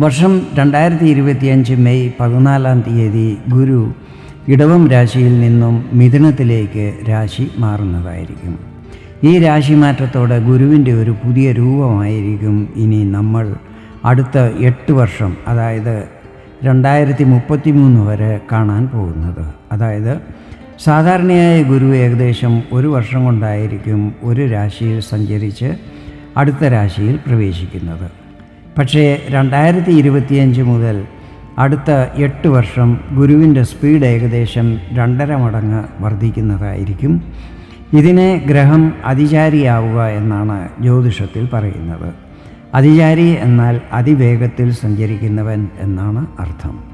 വർഷം രണ്ടായിരത്തി ഇരുപത്തിയഞ്ച് മെയ് പതിനാലാം തീയതി ഗുരു ഇടവം രാശിയിൽ നിന്നും മിഥുനത്തിലേക്ക് രാശി മാറുന്നതായിരിക്കും. ഈ രാശി മാറ്റത്തോടെ ഗുരുവിന്റെ ഒരു പുതിയ രൂപമായിരിക്കും ഇനി നമ്മൾ അടുത്ത എട്ട് വർഷം അതായത് രണ്ടായിരത്തി മുപ്പത്തി മൂന്ന് വരെ കാണാൻ പോകുന്നത്. അതായത് സാധാരണയായ ഗുരു ഏകദേശം ഒരു വർഷം കൊണ്ടായിരിക്കും ഒരു രാശിയിൽ സഞ്ചരിച്ച് അടുത്ത രാശിയിൽ പ്രവേശിക്കുന്നത്. പക്ഷേ രണ്ടായിരത്തി ഇരുപത്തിയഞ്ച് മുതൽ അടുത്ത എട്ട് വർഷം ഗുരുവിന്റെ സ്പീഡ് ഏകദേശം രണ്ടര മടങ്ങ് വർദ്ധിക്കുന്നതായിരിക്കും. ഇതിനെ ഗ്രഹം അതിചാരിയാവുക എന്നാണ് ജ്യോതിഷത്തിൽ പറയുന്നത്. അതിചാരി എന്നാൽ അതിവേഗത്തിൽ സഞ്ചരിക്കുന്നവൻ എന്നാണ് അർത്ഥം.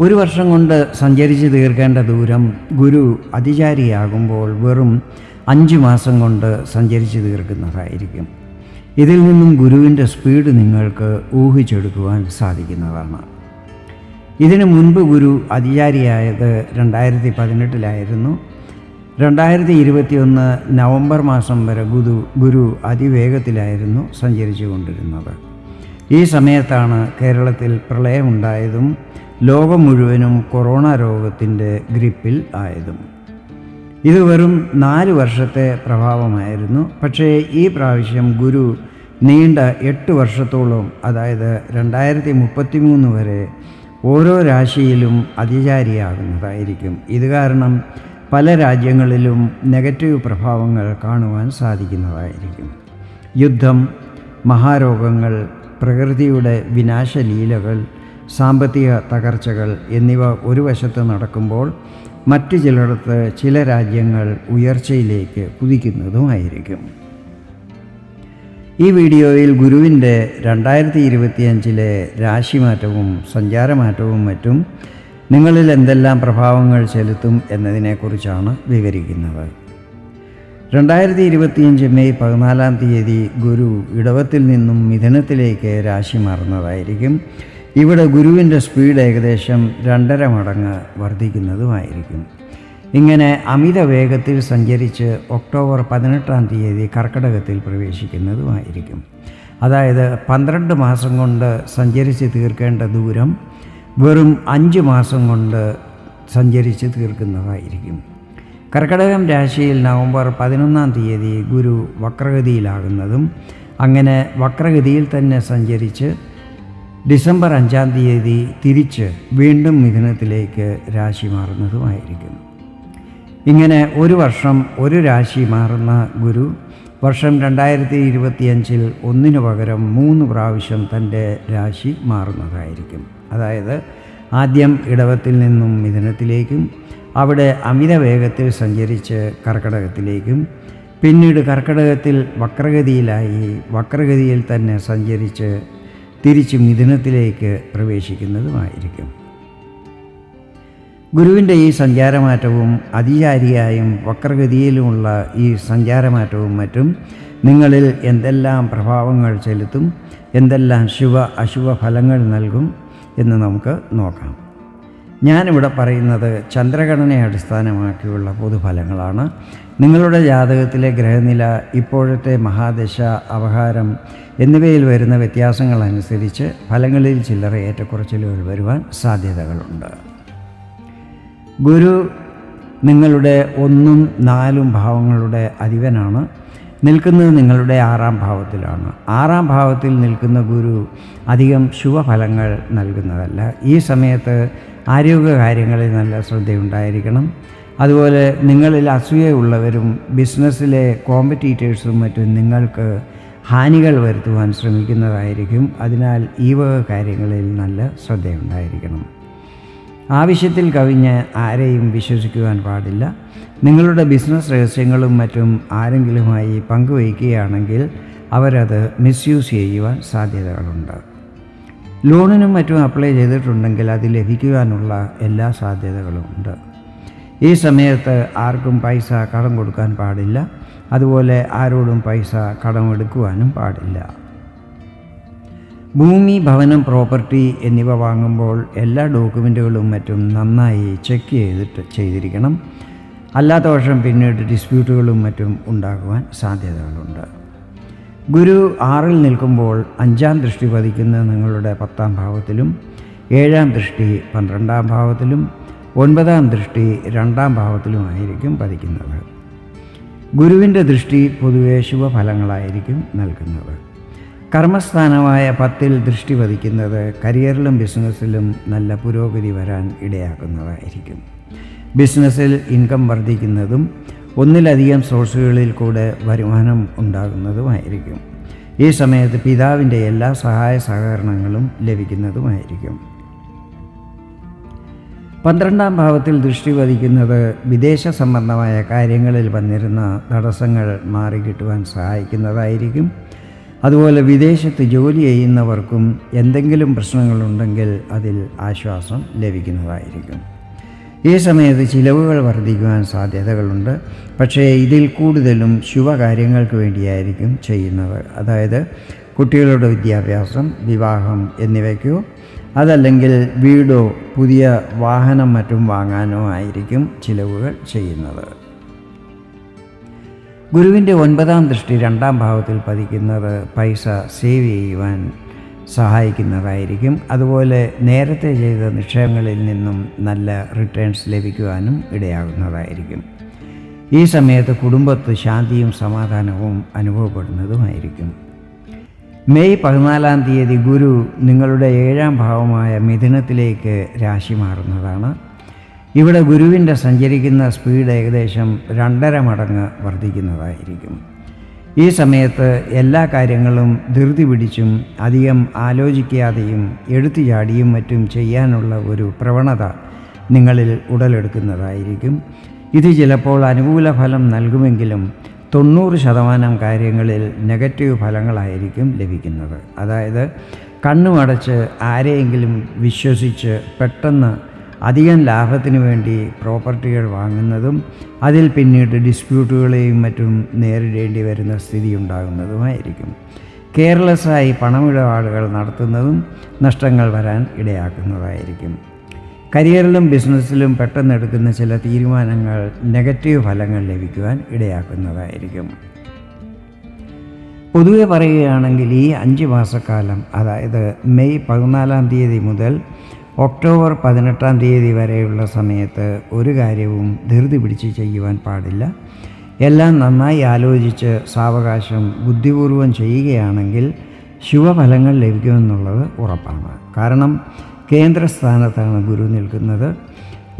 ഒരു വർഷം കൊണ്ട് സഞ്ചരിച്ച് തീർക്കേണ്ട ദൂരം ഗുരു അതിചാരിയാകുമ്പോൾ വെറും അഞ്ച് മാസം കൊണ്ട് സഞ്ചരിച്ച് തീർക്കുന്നതായിരിക്കും. ഇതിൽ നിന്നും ഗുരുവിന്റെ സ്പീഡ് നിങ്ങൾക്ക് ഊഹിച്ചെടുക്കുവാൻ സാധിക്കുന്നതാണ്. ഇതിനു മുൻപ് ഗുരു അതിചാരിയായത് രണ്ടായിരത്തി പതിനെട്ടിലായിരുന്നു രണ്ടായിരത്തി ഇരുപത്തിയൊന്ന് നവംബർ മാസം വരെ ഗുരു ഗുരു അതിവേഗത്തിലായിരുന്നു സഞ്ചരിച്ചു കൊണ്ടിരുന്നത് ഈ സമയത്താണ് കേരളത്തിൽ പ്രളയമുണ്ടായതും ലോകം മുഴുവനും കൊറോണ രോഗത്തിന്റെ ഗ്രിപ്പിൽ ആയതും. ഇത് വെറും നാല് വർഷത്തെ പ്രഭാവമായിരുന്നു. പക്ഷേ ഈ പ്രാവശ്യം ഗുരു നീണ്ട എട്ട് വർഷത്തോളം അതായത് രണ്ടായിരത്തി മുപ്പത്തി മൂന്ന് വരെ ഓരോ രാശിയിലും അതിചാരിയാകുന്നതായിരിക്കും. ഇത് കാരണം പല രാജ്യങ്ങളിലും നെഗറ്റീവ് പ്രഭാവങ്ങൾ കാണുവാൻ സാധിക്കുന്നതായിരിക്കും. യുദ്ധം മഹാരോഗങ്ങൾ പ്രകൃതിയുടെ വിനാശലീലകൾ സാമ്പത്തിക തകർച്ചകൾ എന്നിവ ഒരു വശത്ത് നടക്കുമ്പോൾ മറ്റു ചിലയിടത്ത് ചില രാജ്യങ്ങൾ ഉയർച്ചയിലേക്ക് കുതിക്കുന്നതുമായിരിക്കും. ഈ വീഡിയോയിൽ ഗുരുവിന്റെ രണ്ടായിരത്തി ഇരുപത്തിയഞ്ചിലെ രാശിമാറ്റവും സഞ്ചാരമാറ്റവും മറ്റും നിങ്ങളിൽ എന്തെല്ലാം പ്രഭാവങ്ങൾ ചെലുത്തും എന്നതിനെക്കുറിച്ചാണ് വിവരിക്കുന്നത്. രണ്ടായിരത്തി ഇരുപത്തിയഞ്ച് മെയ് പതിനാലാം തീയതി ഗുരു ഇടവത്തിൽ നിന്നും മിഥുനത്തിലേക്ക് രാശി മാറുന്നതായിരിക്കും. ഇവിടെ ഗുരുവിന്റെ സ്പീഡ് ഏകദേശം രണ്ടര മടങ്ങ് വർദ്ധിക്കുന്നതുമായിരിക്കും. ഇങ്ങനെ അമിത വേഗത്തിൽ സഞ്ചരിച്ച് ഒക്ടോബർ പതിനെട്ടാം തീയതി കർക്കിടകത്തിൽ പ്രവേശിക്കുന്നതുമായിരിക്കും. അതായത് പന്ത്രണ്ട് മാസം കൊണ്ട് സഞ്ചരിച്ച് തീർക്കേണ്ട ദൂരം വെറും അഞ്ച് മാസം കൊണ്ട് സഞ്ചരിച്ച് തീർക്കുന്നതായിരിക്കും. കർക്കടകം രാശിയിൽ നവംബർ പതിനൊന്നാം തീയതി ഗുരു വക്രഗതിയിലാകുന്നതും അങ്ങനെ വക്രഗതിയിൽ തന്നെ സഞ്ചരിച്ച് ഡിസംബർ അഞ്ചാം തീയതി തിരിച്ച് വീണ്ടും മിഥുനത്തിലേക്ക് രാശി മാറുന്നതുമായിരിക്കും. ഇങ്ങനെ ഒരു വർഷം ഒരു രാശി മാറുന്ന ഗുരു വർഷം രണ്ടായിരത്തി ഇരുപത്തിയഞ്ചിൽ ഒന്നിനു പകരം മൂന്ന് പ്രാവശ്യം തന്റെ രാശി മാറുന്നതായിരിക്കും. അതായത് ആദ്യം ഇടവത്തിൽ നിന്നും മിഥുനത്തിലേക്കും അവിടെ അമിത വേഗത്തിൽ സഞ്ചരിച്ച് കർക്കടകത്തിലേക്കും പിന്നീട് കർക്കടകത്തിൽ വക്രഗതിയിലായി വക്രഗതിയിൽ തന്നെ സഞ്ചരിച്ച് തിരിച്ച് മിഥുനത്തിലേക്ക് പ്രവേശിക്കുന്നതുമായിരിക്കും. ഗുരുവിന്റെ ഈ സഞ്ചാരമാറ്റവും അതിചാരിയായും വക്രഗതിയിലുമുള്ള ഈ സഞ്ചാരമാറ്റവും മറ്റും നിങ്ങളിൽ എന്തെല്ലാം പ്രഭാവങ്ങൾ ചെലുത്തും എന്തെല്ലാം ശുഭ അശുഭ ഫലങ്ങൾ നൽകും എന്ന് നമുക്ക് നോക്കാം. ഞാനിവിടെ പറയുന്നത് ചന്ദ്രഗണനയെ അടിസ്ഥാനമാക്കിയുള്ള പൊതുഫലങ്ങളാണ്. നിങ്ങളുടെ ജാതകത്തിലെ ഗ്രഹനില ഇപ്പോഴത്തെ മഹാദശ അവഹാരം എന്നിവയിൽ വരുന്ന വ്യത്യാസങ്ങളനുസരിച്ച് ഫലങ്ങളിൽ ചില്ലറ ഏറ്റക്കുറച്ചിലുകൾ വരുവാൻ സാധ്യതകളുണ്ട്. ഗുരു നിങ്ങളുടെ ഒന്നും നാലും ഭാവങ്ങളുടെ അധിപനാണ്. നിൽക്കുന്നത് നിങ്ങളുടെ ആറാം ഭാവത്തിലാണ്. ആറാം ഭാവത്തിൽ നിൽക്കുന്ന ഗുരു അധികം ശുഭഫലങ്ങൾ നൽകുന്നതല്ല. ഈ സമയത്ത് ആരോഗ്യകാര്യങ്ങളിൽ നല്ല ശ്രദ്ധയുണ്ടായിരിക്കണം. അതുപോലെ നിങ്ങളിൽ അസൂയുള്ളവരും ബിസിനസ്സിലെ കോമ്പറ്റീറ്റേഴ്സും മറ്റും നിങ്ങൾക്ക് ഹാനികൾ വരുത്തുവാൻ ശ്രമിക്കുന്നതായിരിക്കും. അതിനാൽ ഈ വക കാര്യങ്ങളിൽ നല്ല ശ്രദ്ധയുണ്ടായിരിക്കണം. ആവശ്യത്തിൽ കവിഞ്ഞ് ആരെയും വിശ്വസിക്കുവാൻ പാടില്ല. നിങ്ങളുടെ ബിസിനസ് രഹസ്യങ്ങളും മറ്റും ആരെങ്കിലുമായി പങ്കുവയ്ക്കുകയാണെങ്കിൽ അവരത് മിസ്യൂസ് ചെയ്യുവാൻ സാധ്യതകളുണ്ട്. ലോണിനും മറ്റും അപ്ലൈ ചെയ്തിട്ടുണ്ടെങ്കിൽ അത് ലഭിക്കുവാനുള്ള എല്ലാ സാധ്യതകളും ഉണ്ട്. ഈ സമയത്ത് ആർക്കും പൈസ കടം കൊടുക്കാൻ പാടില്ല. അതുപോലെ ആരോടും പൈസ കടമെടുക്കുവാനും പാടില്ല. ഭൂമി ഭവനം പ്രോപ്പർട്ടി എന്നിവ വാങ്ങുമ്പോൾ എല്ലാ ഡോക്യുമെന്റുകളും മറ്റും നന്നായി ചെക്ക് ചെയ്തിട്ട് ചെയ്തിരിക്കണം. അല്ലാത്ത പക്ഷം പിന്നീട് ഡിസ്പ്യൂട്ടുകളും മറ്റും ഉണ്ടാകുവാൻ സാധ്യതകളുണ്ട്. ഗുരു ആറിൽ നിൽക്കുമ്പോൾ അഞ്ചാം ദൃഷ്ടി പതിക്കുന്ന നിങ്ങളുടെ പത്താം ഭാവത്തിലും ഏഴാം ദൃഷ്ടി പന്ത്രണ്ടാം ഭാവത്തിലും ഒൻപതാം ദൃഷ്ടി രണ്ടാം ഭാവത്തിലുമായിരിക്കും പതിക്കുന്നത്. ഗുരുവിന്റെ ദൃഷ്ടി പൊതുവേ ശുഭഫലങ്ങളായിരിക്കും നൽകുന്നത്. കർമ്മസ്ഥാനമായ പത്തിൽ ദൃഷ്ടി പതിക്കുന്നത് കരിയറിലും ബിസിനസ്സിലും നല്ല പുരോഗതി വരാൻ ഇടയാക്കുന്നതായിരിക്കും. ബിസിനസ്സിൽ ഇൻകം വർദ്ധിക്കുന്നതും ഒന്നിലധികം സോഴ്സുകളിൽ കൂടെ വരുമാനം ഉണ്ടാകുന്നതുമായിരിക്കും. ഈ സമയത്ത് പിതാവിന്റെ എല്ലാ സഹായ സഹകരണങ്ങളും ലഭിക്കുന്നതുമായിരിക്കും. പന്ത്രണ്ടാം ഭാവത്തിൽ ദൃഷ്ടി പതിക്കുന്നത് വിദേശ സംബന്ധമായ കാര്യങ്ങളിൽ വന്നിരുന്ന തടസ്സങ്ങൾ മാറിക്കിട്ടുവാൻ സഹായിക്കുന്നതായിരിക്കും. അതുപോലെ വിദേശത്ത് ജോലി ചെയ്യുന്നവർക്കും എന്തെങ്കിലും പ്രശ്നങ്ങളുണ്ടെങ്കിൽ അതിൽ ആശ്വാസം ലഭിക്കുന്നതായിരിക്കും. ഈ സമയത്ത് ചിലവുകൾ വർദ്ധിക്കുവാൻ സാധ്യതകളുണ്ട്. പക്ഷേ ഇതിൽ കൂടുതലും ശുഭകാര്യങ്ങൾക്ക് വേണ്ടിയായിരിക്കും ചെയ്യുന്നത് അതായത് കുട്ടികളുടെ വിദ്യാഭ്യാസം വിവാഹം എന്നിവയ്ക്കോ അതല്ലെങ്കിൽ വീടോ പുതിയ വാഹനം മറ്റും വാങ്ങാനോ ആയിരിക്കും ചിലവുകൾ ചെയ്യുന്നത്. ഗുരുവിന്റെ ഒൻപതാം ദൃഷ്ടി രണ്ടാം ഭാവത്തിൽ പതിക്കുന്നത് പൈസ സേവ് ചെയ്യുവാൻ സഹായിക്കുന്നതായിരിക്കും. അതുപോലെ നേരത്തെ ചെയ്ത നിക്ഷേപങ്ങളിൽ നിന്നും നല്ല റിട്ടേൺസ് ലഭിക്കുവാനും ഇടയാകുന്നതായിരിക്കും. ഈ സമയത്ത് കുടുംബത്ത് ശാന്തിയും സമാധാനവും അനുഭവപ്പെടുന്നതുമായിരിക്കും. മെയ് പതിനാലാം തീയതി ഗുരു നിങ്ങളുടെ ഏഴാം ഭാവമായ മിഥുനത്തിലേക്ക് രാശി മാറുന്നതാണ്. ഇവിടെ ഗുരുവിന്റെ സഞ്ചരിക്കുന്ന സ്പീഡ് ഏകദേശം രണ്ടര മടങ്ങ് വർദ്ധിക്കുന്നതായിരിക്കും. ഈ സമയത്ത് എല്ലാ കാര്യങ്ങളും ധൃതി പിടിച്ചും അധികം ആലോചിക്കാതെയും എടുത്തു ചാടിയും മറ്റും ചെയ്യാനുള്ള ഒരു പ്രവണത നിങ്ങളിൽ ഉടലെടുക്കുന്നതായിരിക്കും. ഇത് ചിലപ്പോൾ അനുകൂല ഫലം നൽകുമെങ്കിലും തൊണ്ണൂറ് ശതമാനം കാര്യങ്ങളിൽ നെഗറ്റീവ് ഫലങ്ങളായിരിക്കും ലഭിക്കുന്നത്. അതായത് കണ്ണുമടച്ച് ആരെയെങ്കിലും വിശ്വസിച്ച് പെട്ടെന്ന് അധികം ലാഭത്തിന് വേണ്ടി പ്രോപ്പർട്ടികൾ വാങ്ങുന്നതും അതിൽ പിന്നീട് ഡിസ്പ്യൂട്ടുകളെയും മറ്റും നേരിടേണ്ടി വരുന്ന സ്ഥിതി ഉണ്ടാകുന്നതുമായിരിക്കും കെയർലെസ്സായി പണമിടപാടുകൾ നടത്തുന്നതും നഷ്ടങ്ങൾ വരാൻ ഇടയാക്കുന്നതായിരിക്കും. കരിയറിലും ബിസിനസ്സിലും പെട്ടെന്ന് എടുക്കുന്ന ചില തീരുമാനങ്ങൾ നെഗറ്റീവ് ഫലങ്ങൾ ലഭിക്കുവാൻ ഇടയാക്കുന്നതായിരിക്കും. പൊതുവെ പറയുകയാണെങ്കിൽ ഈ അഞ്ച് മാസക്കാലം അതായത് മെയ് പതിനാലാം തീയതി മുതൽ ഒക്ടോബർ പതിനെട്ടാം തീയതി വരെയുള്ള സമയത്ത് ഒരു കാര്യവും ധൃതി പിടിച്ച് ചെയ്യുവാൻ പാടില്ല. എല്ലാം നന്നായി ആലോചിച്ച് സാവകാശം ബുദ്ധിപൂർവം ചെയ്യുകയാണെങ്കിൽ ശുഭഫലങ്ങൾ ലഭിക്കുമെന്നുള്ളത് ഉറപ്പാണ്. കാരണം കേന്ദ്രസ്ഥാനത്താണ് ഗുരു നിൽക്കുന്നത്.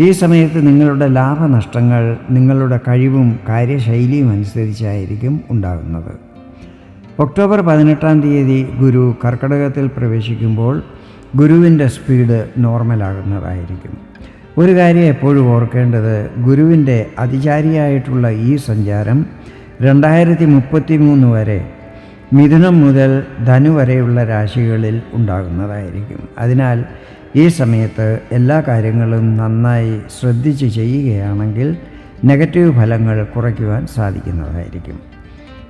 ഈ സമയത്ത് നിങ്ങളുടെ ലാഭനഷ്ടങ്ങൾ നിങ്ങളുടെ കഴിവും കാര്യശൈലിയും അനുസരിച്ചായിരിക്കും ഉണ്ടാകുന്നത്. ഒക്ടോബർ പതിനെട്ടാം തീയതി ഗുരു കർക്കടകത്തിൽ പ്രവേശിക്കുമ്പോൾ ഗുരുവിന്റെ സ്പീഡ് നോർമലാകുന്നതായിരിക്കും. ഒരു കാര്യം എപ്പോഴും ഓർക്കേണ്ടത് ഗുരുവിന്റെ അതിചാരിയായിട്ടുള്ള ഈ സഞ്ചാരം രണ്ടായിരത്തി മുപ്പത്തി മൂന്ന് വരെ മിഥുനം മുതൽ ധനു വരെയുള്ള രാശികളിൽ ഉണ്ടാകുന്നതായിരിക്കും. അതിനാൽ ഈ സമയത്ത് എല്ലാ കാര്യങ്ങളും നന്നായി ശ്രദ്ധിച്ച് ചെയ്യുകയാണെങ്കിൽ നെഗറ്റീവ് ഫലങ്ങൾ കുറയ്ക്കുവാൻ സാധിക്കുന്നതായിരിക്കും.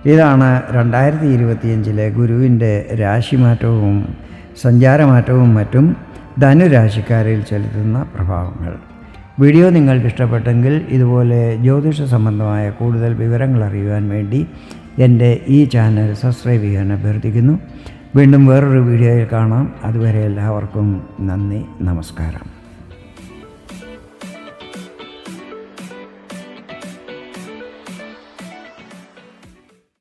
ഇതാണ് രണ്ടായിരത്തി ഇരുപത്തിയഞ്ചിലെ ഗുരുവിന്റെ രാശിമാറ്റവും സഞ്ചാരമാറ്റവും മറ്റും ധനുരാശിക്കാരിൽ ചെലുത്തുന്ന പ്രഭാവങ്ങൾ. വീഡിയോ നിങ്ങൾക്ക് ഇഷ്ടപ്പെട്ടെങ്കിൽ ഇതുപോലെ ജ്യോതിഷ സംബന്ധമായ കൂടുതൽ വിവരങ്ങൾ അറിയുവാൻ വേണ്ടി എന്റെ ഈ ചാനൽ സബ്സ്ക്രൈബ് ചെയ്യാൻ അഭ്യർത്ഥിക്കുന്നു. വീണ്ടും വേറൊരു വീഡിയോയിൽ കാണാം. അതുവരെ എല്ലാവർക്കും നന്ദി നമസ്കാരം.